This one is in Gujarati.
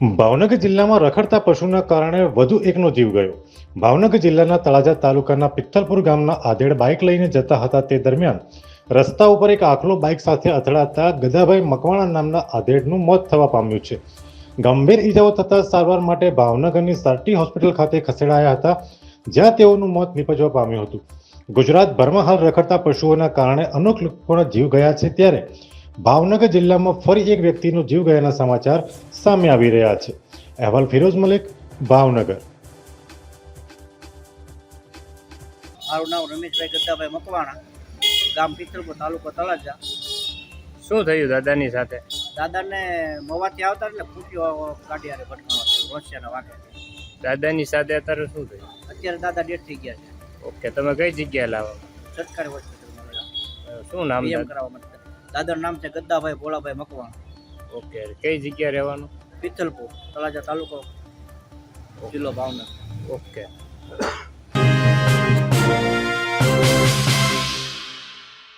ભાવનગર જિલ્લામાં રખડતા પશુના કારણે વધુ એકનો જીવ ગયો. ભાવનગર જિલ્લાના તળાજા તાલુકાના પિત્તલપુર ગામના આધેડ બાઇક લઈને જતા હતા તે દરમિયાન રસ્તા ઉપર એક આખલો બાઇક સાથે અથડાતા ગદાભાઈ મકવાણા નામના આધેડનું મોત થવા પામ્યું છે. ગંભીર ઈજાઓ થતા સારવાર માટે ભાવનગરની સરટી હોસ્પિટલ ખાતે ખસેડાયા હતા, જ્યાં તેઓનું મોત નિપજવા પામ્યું હતું. ગુજરાતભરમાં હાલ રખડતા પશુઓના કારણે અનેક લોકોના જીવ ગયા છે ત્યારે ભાવનગર જિલ્લામાં ફરી એક વ્યક્તિનો જીવ ગયાના સમાચાર સામે આવી રહ્યા છે. અહેવાલ ફિરોઝ મલિક ભાવનગર. મારું નામ રમેશભાઈ ગદ્દાભાઈ મકવાણા ગામ પિત્રપુર તાલુકો તળાજા. શું થયું દાદાની સાથે? દાદાને મવાથી આવતા એટલે ફૂટ્યો ભટકાણો થયો રોસિયાના વાગે. દાદાની સાથે અત્યારે શું થયું? અત્યારે દાદા ડેટ થઈ ગયા છે. ઓકે તમે કઈ જગ્યાએ લાવો? સરકારી હોસ્પિટલમાં શું નામ પીએમ દાદા કરાવવા માટે દાદાનું નામ છે ગદ્દાભાઈ ભોળાભાઈ મકવાણ. ઓકે કઈ જગ્યાએ રહેવાનું? પિત્તલપુર તળાજા તાલુકો જિલ્લો ભાવનગર. ઓકે.